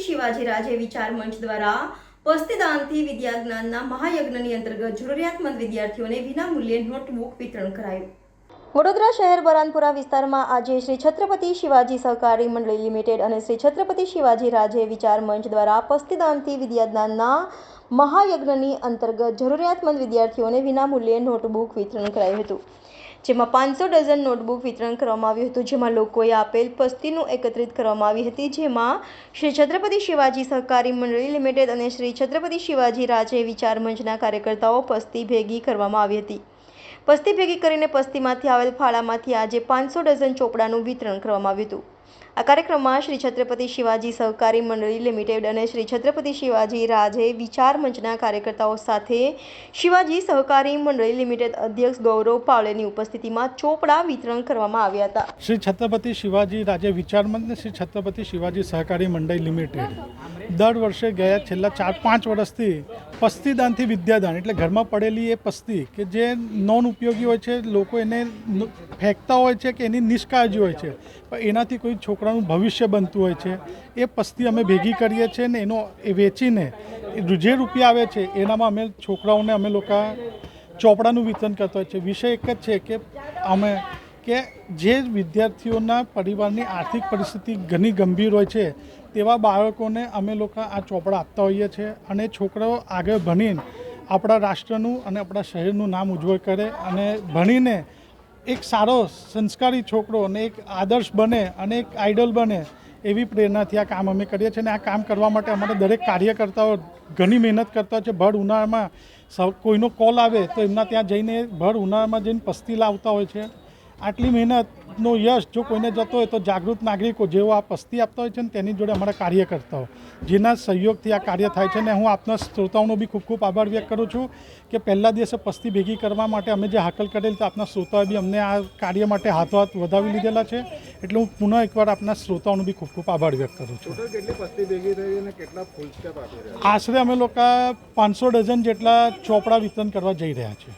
શિવાજી રાજે વિચાર મંચ દ્વારા પસ્તીદાનથી વિદ્યા જ્ઞાનના મહાયજ્ઞની અંતર્ગત જરૂરિયાતમંદ વિદ્યાર્થીઓને વિનામૂલ્યે નોટબુક વિતરણ કરાયું. વડોદરા શહેર બરાનપુરા વિસ્તારમાં આજે શ્રી છત્રપતિ શિવાજી સહકારી મંડળી લિમિટેડ અને શ્રી છત્રપતિ શિવાજી રાજે વિચાર મંચ દ્વારા પસ્તીદાનથી વિદ્યાદાનના મહાયજ્ઞની અંતર્ગત જરૂરિયાતમંદ વિદ્યાર્થીઓને વિનામૂલ્યે નોટબુક વિતરણ કરાયું હતું. જેમાં પાંચસો ડઝન નોટબુક વિતરણ કરવામાં આવ્યું હતું, જેમાં લોકોએ આપેલ પસ્તીનું એકત્રિત કરવામાં આવી હતી, જેમાં શ્રી છત્રપતિ શિવાજી સહકારી મંડળી લિમિટેડ અને શ્રી છત્રપતિ શિવાજી રાજે વિચાર મંચના કાર્યકર્તાઓ પસ્તી ભેગી કરવામાં આવી હતી. પસ્તી ભેગી કરીને પસ્તીમાંથી આવેલ ફાળામાંથી આજે પાંચસો ડઝન ચોપડાનું વિતરણ કરવામાં આવ્યું હતું. આ કાર્યક્રમમાં શ્રી છત્રપતિ શિવાજી સહકારી મંડળી લિમિટેડ અને શ્રી છત્રપતિ શિવાજી રાજે વિચાર મંચના કાર્યકર્તાઓ સાથે શિવાજી સહકારી મંડળી લિમિટેડ અધ્યક્ષ ગૌરવ પાવલેની ઉપસ્થિતિમાં ચોપડા વિતરણ કરવામાં આવ્યા હતા. શ્રી છત્રપતિ શિવાજી રાજે વિચાર મંચ શ્રી છત્રપતિ શિવાજી સહકારી મંડળી લિમિટેડ. દર વર્ષે ગયા છેલ્લા ચાર, પાંચ વર્ષથી પસ્તીદાનથી વિદ્યાદાન, એટલે ઘરમાં પડેલી એ પસ્તી કે જે નોન ઉપયોગી હોય છે, લોકો એને ફેંકતા હોય છે કે એની નિષ્કાળજી હોય છે. પણ એનાથી કોઈ છોકરાનું ભવિષ્ય બનતું હોય છે. એ પસ્તી અમે ભેગી કરીએ છીએ ને એનો, એ વેચીને જે રૂપિયા આવે છે, એનામાં અમે છોકરાઓને, અમે લોકો ચોપડાનું વિતરણ કરતા હોય છે. વિષય એક જ છે કે અમે કે જે વિદ્યાર્થીઓના પરિવારની આર્થિક પરિસ્થિતિ ઘણી ગંભીર હોય છે, તેવા બાળકોને અમે લોકો આ ચોપડા આપતા હોઈએ છીએ અને છોકરાઓ આગળ ભણીને આપણા રાષ્ટ્રનું અને આપણા શહેરનું નામ ઉજ્જવળ કરે અને ભણીને એક સારો સંસ્કારી છોકરો અને એક આદર્શ બને અને એક આઇડલ બને એવી પ્રેરણાથી આ કામ અમે કરીએ છીએ અને આ કામ કરવા માટે અમારા દરેક કાર્યકર્તાઓ ઘણી મહેનત કરતા હોય છે. ભર ઉનાળામાં કોઈનો કોલ આવે તો એમના ત્યાં જઈને ભર ઉનાળામાં જઈને પસ્તી લાવતા હોય છે. આટલી મહેનતનો યશ જો કોઈને જતો હોય તો જાગૃત નાગરિકો જેઓ આ પસ્તી આપતા હોય છે ને તેની જોડે અમારા કાર્યકર્તાઓ જેના સહયોગથી આ કાર્ય થાય છે ને હું આપના શ્રોતાઓનો બી ખૂબ ખૂબ આભાર વ્યક્ત કરું છું કે પહેલા દિવસે પસ્તી ભેગી કરવા માટે અમે જે હાકલ કરેલી તો આપના શ્રોતાઓએ બી અમને આ કાર્ય માટે હાથો હાથ વધાવી લીધેલા છે. એટલે હું પુનઃ એકવાર આપના શ્રોતાઓનો બી ખૂબ ખૂબ આભાર વ્યક્ત કરું છું? આશરે અમે લોકો પાંચસો ડઝન જેટલા ચોપડા વિતરણ કરવા જઈ રહ્યા છીએ.